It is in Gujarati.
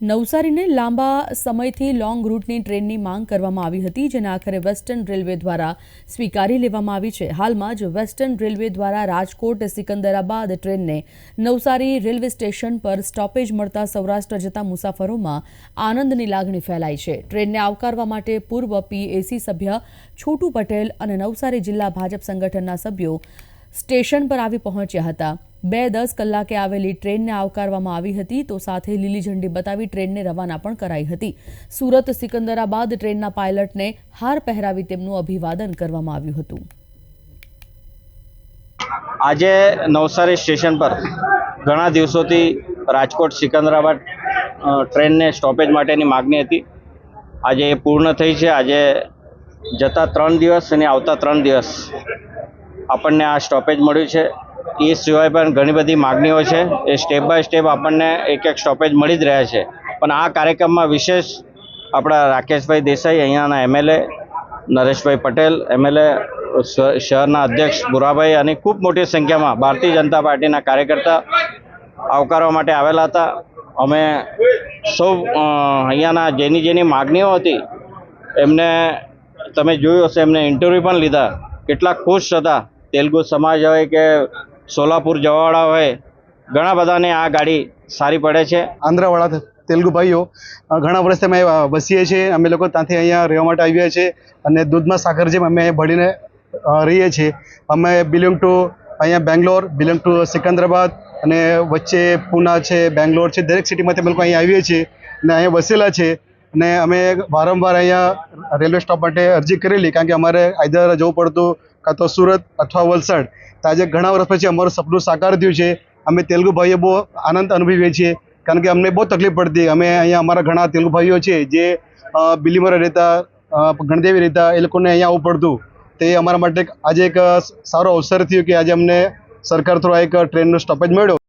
નવસારીને લાંબા સમયથી લોંગ રૂટની ટ્રેનની માંગ કરવામાં આવી હતી, જેને આખરે વેસ્ટર્ન રેલવે દ્વારા સ્વીકારી લેવામાં આવી છે. હાલમાં જ વેસ્ટર્ન રેલવે દ્વારા રાજકોટ, સિકંદરાબાદ ટ્રેનને નવસારી રેલવે સ્ટેશન પર સ્ટોપેજ મળતા સૌરાષ્ટ્ર જતા મુસાફરોમાં આનંદની લાગણી ફેલાઈ છે. ટ્રેનને આવકારવા માટે પૂર્વ પીએસી સભ્ય છોટુ પટેલ અને નવસારી જિલ્લા ભાજપ સંગઠનના સભ્યો સ્ટેશન પર આવી પહોંચ્યા હતા. બે દસ કલાકે આવેલી ટ્રેનને આવકારવામાં આવી હતી તો સાથે લીલી ઝંડી બતાવી ટ્રેનને રવાના પણ કરાઈ હતી. સુરત, સિકંદરાબાદ ટ્રેનના પાયલટને હાર પહેરાવી તેમનું અભિવાદન કરવામાં આવ્યું હતું. આજે નવસારી સ્ટેશન પર ઘણા દિવસોથી રાજકોટ, સિકંદરાબાદ ટ્રેનને સ્ટોપેજ માટેની માગણી હતી. આજે એ પૂર્ણ થઈ છે. આજે જતા ત્રણ દિવસ અને આવતા ત્રણ દિવસ આપણને આ સ્ટોપેજ મળ્યું છે. એ સિવાય પણ ઘણી બધી માગણીઓ છે. એ સ્ટેપ બાય સ્ટેપ આપણને એક એક સ્ટોપેજ મળી જ રહ્યા છે. પણ આ કાર્યક્રમમાં વિશેષ આપણા રાકેશભાઈ દેસાઈ, અહીંયાના એમએલએ નરેશભાઈ પટેલ એમએલએ શહેરના અધ્યક્ષ બુરાભાઈ અને ખૂબ મોટી સંખ્યામાં ભારતીય જનતા પાર્ટીના કાર્યકર્તા આવકારવા માટે આવેલા હતા. અમે સૌ અહીંયાના જેની જેની માગણીઓ હતી, એમને, તમે જોયું હશે, એમને ઇન્ટરવ્યૂ પણ લીધા. કેટલા ખુશ હતા. તેલુગુ સમાજ હોય કે સોલાપુર જવાવાળા હોય, ઘણા બધાને આ ગાડી સારી પડે છે. આંધ્રાવાળા તેલુગુ ભાઈઓ ઘણા વર્ષથી અમે વસીએ છીએ, અમે લોકો ત્યાંથી અહીંયા રહેવા માટે આવ્યા છીએ અને દૂધમાં સાકર જેમ અમે ભળીને રહીએ છીએ. અમે બિલોંગ ટુ અહીંયા બેંગ્લોર બિલોંગ ટુ સિકંદરાબાદ અને વચ્ચે પૂના છે, બેંગ્લોર છે, દરેક સિટીમાંથી અમે લોકો અહીંયા આવીએ છીએ અને અહીંયા વસેલા છે અને અમે વારંવાર અહીંયા રેલવે સ્ટોપ માટે અરજી કરેલી કારણ કે અમારે આઈધર જવું પડતું કાં તો સુરત અથવા વલસાડ. તો આજે ઘણા વર્ષ પછી અમારું સપનું સાકાર થયું છે. અમે તેલુગુ ભાઈઓ બહુ આનંદ અનુભવીએ છીએ. કારણ કે અમને બહુ તકલીફ પડતી. અમે અહીંયા અમારા ઘણા તેલુગુ ભાઈઓ છે જે બિલીમરા રહેતા ગણદેવી રહેતા, એ લોકોને અહીંયા આવવું પડતું. તે અમારા માટે આજે એક સારો અવસર થયો કે આજે અમને સરકાર થ્રુ એક ટ્રેનનો સ્ટોપેજ મળ્યો.